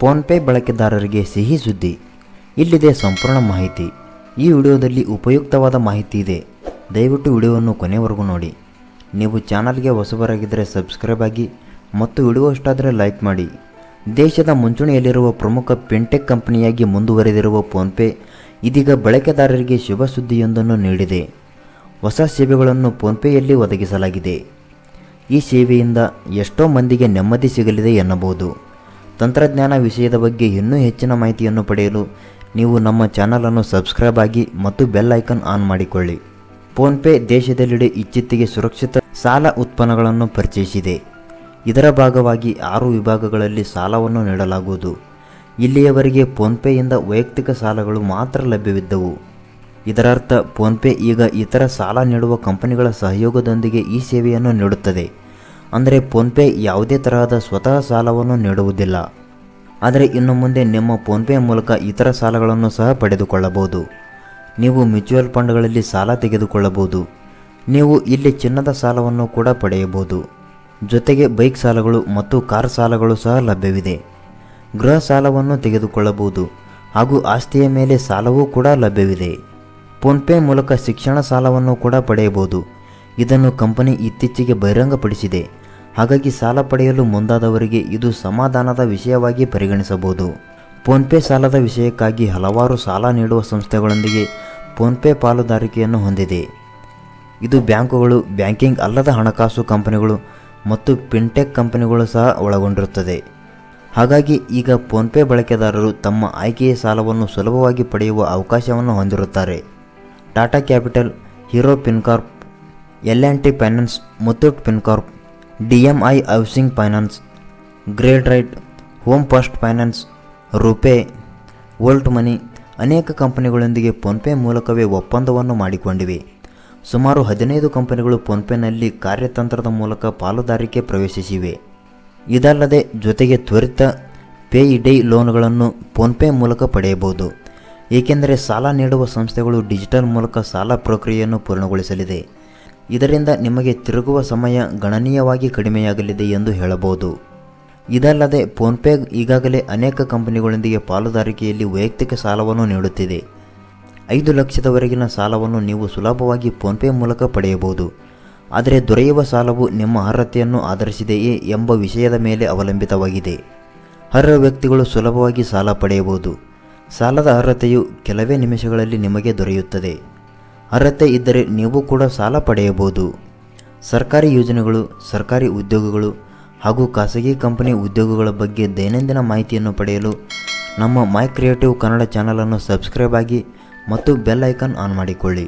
PhonePe ಬಳಕೆದಾರರಿಗೆ ಸಿಹಿ ಸುದ್ದಿ. ಇಲ್ಲಿದೆ ಸಂಪೂರ್ಣ ಮಾಹಿತಿ. ಈ ವಿಡಿಯೋದಲ್ಲಿ ಉಪಯುಕ್ತವಾದ ಮಾಹಿತಿ ಇದೆ. ದಯವಿಟ್ಟು ವಿಡಿಯೋವನ್ನು ಕೊನೆವರೆಗೂ ನೋಡಿ. ನೀವು ಚಾನಲ್ಗೆ ಹೊಸಬರಾಗಿದ್ದರೆ ಸಬ್ಸ್ಕ್ರೈಬ್ ಆಗಿ ಮತ್ತು ವಿಡಿಯೋ ಇಷ್ಟಾದರೆ ಲೈಕ್ ಮಾಡಿ. ದೇಶದ ಮುಂಚೂಣಿಯಲ್ಲಿರುವ ಪ್ರಮುಖ ಫಿನ್ಟೆಕ್ ಕಂಪನಿಯಾಗಿ ಮುಂದುವರೆದಿರುವ ಫೋನ್ಪೇ ಇದೀಗ ಬಳಕೆದಾರರಿಗೆ ಶುಭ ಸುದ್ದಿಯೊಂದನ್ನು ನೀಡಿದೆ. ಹೊಸ ಸೇವೆಗಳನ್ನು ಫೋನ್ಪೇಯಲ್ಲಿ ಒದಗಿಸಲಾಗಿದೆ. ಈ ಸೇವೆಯಿಂದ ಎಷ್ಟೋ ಮಂದಿಗೆ ನೆಮ್ಮದಿ ಸಿಗಲಿದೆ ಎನ್ನಬಹುದು. ತಂತ್ರಜ್ಞಾನ ವಿಷಯದ ಬಗ್ಗೆ ಇನ್ನೂ ಹೆಚ್ಚಿನ ಮಾಹಿತಿಯನ್ನು ಪಡೆಯಲು ನೀವು ನಮ್ಮ ಚಾನಲನ್ನು ಸಬ್ಸ್ಕ್ರೈಬ್ ಆಗಿ ಮತ್ತು ಬೆಲ್ ಐಕನ್ ಆನ್ ಮಾಡಿಕೊಳ್ಳಿ. ಫೋನ್ಪೇ ದೇಶದೆಲ್ಲೆಡೆ ಇಚ್ಚಿತ್ತಿಗೆ ಸುರಕ್ಷಿತ ಸಾಲ ಉತ್ಪನ್ನಗಳನ್ನು ಪರಿಚಯಿಸಿದೆ. ಇದರ ಭಾಗವಾಗಿ ಆರು ವಿಭಾಗಗಳಲ್ಲಿ ಸಾಲವನ್ನು ನೀಡಲಾಗುವುದು. ಇಲ್ಲಿಯವರೆಗೆ ಫೋನ್ಪೇಯಿಂದ ವೈಯಕ್ತಿಕ ಸಾಲಗಳು ಮಾತ್ರ ಲಭ್ಯವಿದ್ದವು. ಇದರರ್ಥ, ಫೋನ್ಪೇ ಈಗ ಇತರ ಸಾಲ ನೀಡುವ ಕಂಪನಿಗಳ ಸಹಯೋಗದೊಂದಿಗೆ ಈ ಸೇವೆಯನ್ನು ನೀಡುತ್ತದೆ. ಅಂದರೆ ಫೋನ್ಪೇ ಯಾವುದೇ ತರಹದ ಸ್ವತಃ ಸಾಲವನ್ನು ನೀಡುವುದಿಲ್ಲ. ಆದರೆ ಇನ್ನು ಮುಂದೆ ನಿಮ್ಮ ಫೋನ್ಪೇ ಮೂಲಕ ಇತರ ಸಾಲಗಳನ್ನು ಸಹ ಪಡೆದುಕೊಳ್ಳಬಹುದು. ನೀವು ಮ್ಯೂಚುವಲ್ ಫಂಡ್ಗಳಲ್ಲಿ ಸಾಲ ತೆಗೆದುಕೊಳ್ಳಬಹುದು. ನೀವು ಇಲ್ಲಿ ಚಿನ್ನದ ಸಾಲವನ್ನು ಕೂಡ ಪಡೆಯಬಹುದು. ಜೊತೆಗೆ ಬೈಕ್ ಸಾಲಗಳು ಮತ್ತು ಕಾರ್ ಸಾಲಗಳು ಸಹ ಲಭ್ಯವಿದೆ. ಗೃಹ ಸಾಲವನ್ನು ತೆಗೆದುಕೊಳ್ಳಬಹುದು. ಹಾಗೂ ಆಸ್ತಿಯ ಮೇಲೆ ಸಾಲವೂ ಕೂಡ ಲಭ್ಯವಿದೆ. ಫೋನ್ಪೇ ಮೂಲಕ ಶಿಕ್ಷಣ ಸಾಲವನ್ನು ಕೂಡ ಪಡೆಯಬಹುದು. ಇದನ್ನು ಕಂಪನಿ ಇತ್ತೀಚೆಗೆ ಬಹಿರಂಗಪಡಿಸಿದೆ. ಹಾಗಾಗಿ ಸಾಲ ಪಡೆಯಲು ಮುಂದಾದವರಿಗೆ ಇದು ಸಮಾಧಾನದ ವಿಷಯವಾಗಿ ಪರಿಗಣಿಸಬಹುದು. ಫೋನ್ಪೇ ಸಾಲದ ವಿಷಯಕ್ಕಾಗಿ ಹಲವಾರು ಸಾಲ ನೀಡುವ ಸಂಸ್ಥೆಗಳೊಂದಿಗೆ ಫೋನ್ಪೇ ಪಾಲುದಾರಿಕೆಯನ್ನು ಹೊಂದಿದೆ. ಇದು ಬ್ಯಾಂಕುಗಳು, ಬ್ಯಾಂಕಿಂಗ್ ಅಲ್ಲದ ಹಣಕಾಸು ಕಂಪನಿಗಳು ಮತ್ತು ಫಿನ್ಟೆಕ್ ಕಂಪನಿಗಳು ಸಹ ಒಳಗೊಂಡಿರುತ್ತದೆ. ಹಾಗಾಗಿ ಈಗ ಫೋನ್ಪೇ ಬಳಕೆದಾರರು ತಮ್ಮ ಆಯ್ಕೆಯ ಸಾಲವನ್ನು ಸುಲಭವಾಗಿ ಪಡೆಯುವ ಅವಕಾಶವನ್ನು ಹೊಂದಿರುತ್ತಾರೆ. Tata Capital, Hero FinCorp L and T Finance Muthoot FinCorp D M I Housing Finance Grade Right Home First Finance RuPay Volt Money ಅನೇಕ ಕಂಪನಿಗಳೊಂದಿಗೆ ಫೋನ್ಪೇ ಮೂಲಕವೇ ಒಪ್ಪಂದವನ್ನು ಮಾಡಿಕೊಂಡಿವೆ. ಸುಮಾರು ಹದಿನೈದು ಕಂಪನಿಗಳು ಫೋನ್ಪೇನಲ್ಲಿ ಕಾರ್ಯತಂತ್ರದ ಮೂಲಕ ಪಾಲುದಾರಿಕೆ ಪ್ರವೇಶಿಸಿವೆ. ಇದಲ್ಲದೆ ಜೊತೆಗೆ ತ್ವರಿತ ಪೇ ಡೇ ಲೋನ್ಗಳನ್ನು ಫೋನ್ಪೇ ಮೂಲಕ ಪಡೆಯಬಹುದು. ಏಕೆಂದರೆ ಸಾಲ ನೀಡುವ ಸಂಸ್ಥೆಗಳು ಡಿಜಿಟಲ್ ಮೂಲಕ ಸಾಲ ಪ್ರಕ್ರಿಯೆಯನ್ನು ಪೂರ್ಣಗೊಳಿಸಲಿದೆ. ಇದರಿಂದ ನಿಮಗೆ ತಿರುಗುವ ಸಮಯ ಗಣನೀಯವಾಗಿ ಕಡಿಮೆಯಾಗಲಿದೆ ಎಂದು ಹೇಳಬಹುದು. ಇದಲ್ಲದೆ ಫೋನ್ಪೇ ಈಗಾಗಲೇ ಅನೇಕ ಕಂಪನಿಗಳೊಂದಿಗೆ ಪಾಲುದಾರಿಕೆಯಲ್ಲಿ ವೈಯಕ್ತಿಕ ಸಾಲವನ್ನು ನೀಡುತ್ತಿದೆ. ಐದು ಲಕ್ಷದವರೆಗಿನ ಸಾಲವನ್ನು ನೀವು ಸುಲಭವಾಗಿ ಫೋನ್ಪೇ ಮೂಲಕ ಪಡೆಯಬಹುದು. ಆದರೆ ದೊರೆಯುವ ಸಾಲವು ನಿಮ್ಮ ಅರ್ಹತೆಯನ್ನು ಆಧರಿಸಿದೆಯೇ ಎಂಬ ವಿಷಯದ ಮೇಲೆ ಅವಲಂಬಿತವಾಗಿದೆ. ಅರ್ಹ ವ್ಯಕ್ತಿಗಳು ಸುಲಭವಾಗಿ ಸಾಲ ಪಡೆಯಬಹುದು. ಸಾಲದ ಅರ್ಹತೆಯು ಕೆಲವೇ ನಿಮಿಷಗಳಲ್ಲಿ ನಿಮಗೆ ದೊರೆಯುತ್ತದೆ. ಅರ್ಹತೆ ಇದ್ದರೆ ನೀವು ಕೂಡ ಸಾಲ ಪಡೆಯಬಹುದು. ಸರ್ಕಾರಿ ಯೋಜನೆಗಳು, ಸರ್ಕಾರಿ ಉದ್ಯೋಗಗಳು ಹಾಗೂ ಖಾಸಗಿ ಕಂಪನಿ ಉದ್ಯೋಗಗಳ ಬಗ್ಗೆ ದೈನಂದಿನ ಮಾಹಿತಿಯನ್ನು ಪಡೆಯಲು ನಮ್ಮ ಮೈ ಕ್ರಿಯೇಟಿವ್ ಕನ್ನಡ ಚಾನಲನ್ನು ಸಬ್ಸ್ಕ್ರೈಬ್ ಆಗಿ ಮತ್ತು ಬೆಲ್ ಐಕಾನ್ ಆನ್ ಮಾಡಿಕೊಳ್ಳಿ.